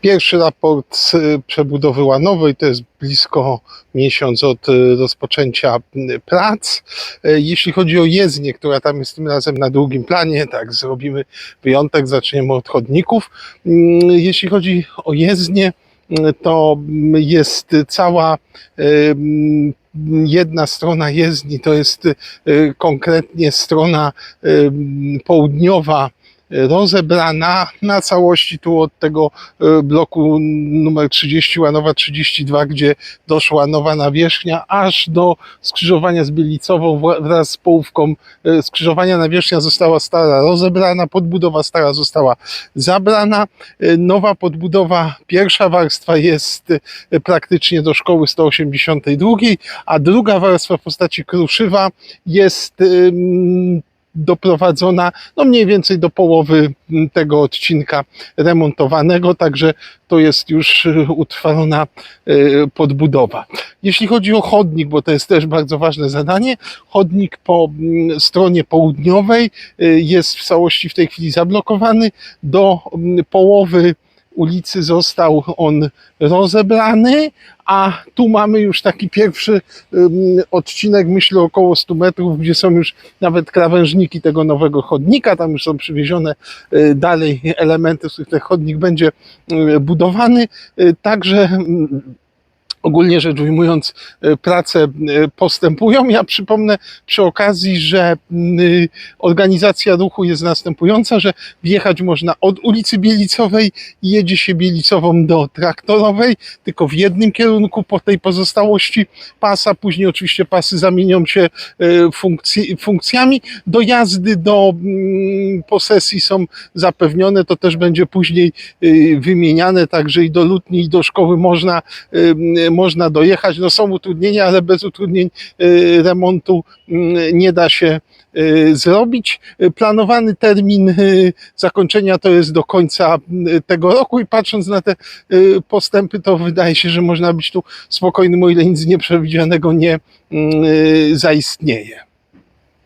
Pierwszy raport z przebudowy Łanowej to jest blisko miesiąc od y, rozpoczęcia y, prac. Y, Jeśli chodzi o jezdnię, która tam jest tym razem na drugim planie, tak zrobimy wyjątek, zaczniemy od chodników. Mm, Jeśli chodzi o jezdnię, y, to jest cała y, mm, jedna strona jezdni, to jest y, konkretnie strona y, południowa rozebrana na całości tu od tego e, bloku numer 30 Łanowa 32, gdzie doszła nowa nawierzchnia, aż do skrzyżowania z Bielicową wra- wraz z połówką e, skrzyżowania. Nawierzchnia została stara rozebrana, podbudowa stara została zabrana, E, nowa podbudowa, pierwsza warstwa jest praktycznie do szkoły 182, a druga warstwa w postaci kruszywa jest doprowadzona no mniej więcej do połowy tego odcinka remontowanego, także to jest już y, utrwalona y, podbudowa. Jeśli chodzi o chodnik, bo to jest też bardzo ważne zadanie, chodnik po mm, stronie południowej y, jest w całości w tej chwili zablokowany. Do mm, połowy ulicy został on rozebrany, a tu mamy już taki pierwszy odcinek, myślę około 100 metrów, gdzie są już nawet krawężniki tego nowego chodnika, tam już są przywiezione y, dalej elementy, z których ten chodnik będzie y, budowany. Y, Także mm, ogólnie rzecz ujmując, y, prace y, postępują. Ja przypomnę przy okazji, że y, organizacja ruchu jest następująca, że wjechać można od ulicy Bielicowej i jedzie się Bielicową do Traktorowej, tylko w jednym kierunku po tej pozostałości pasa. Później oczywiście pasy zamienią się y, funkcji, funkcjami. Dojazdy do posesji są zapewnione, to też będzie później y, wymieniane, także i do lutni, i do szkoły można, y, można dojechać. No są utrudnienia, ale bez utrudnień y, remontu mm, nie da się y, zrobić. Y, Planowany termin y, zakończenia to jest do końca y, tego roku i patrząc na te y, postępy, to wydaje się, że można być tu spokojnym, o ile nic nieprzewidzianego nie y, zaistnieje.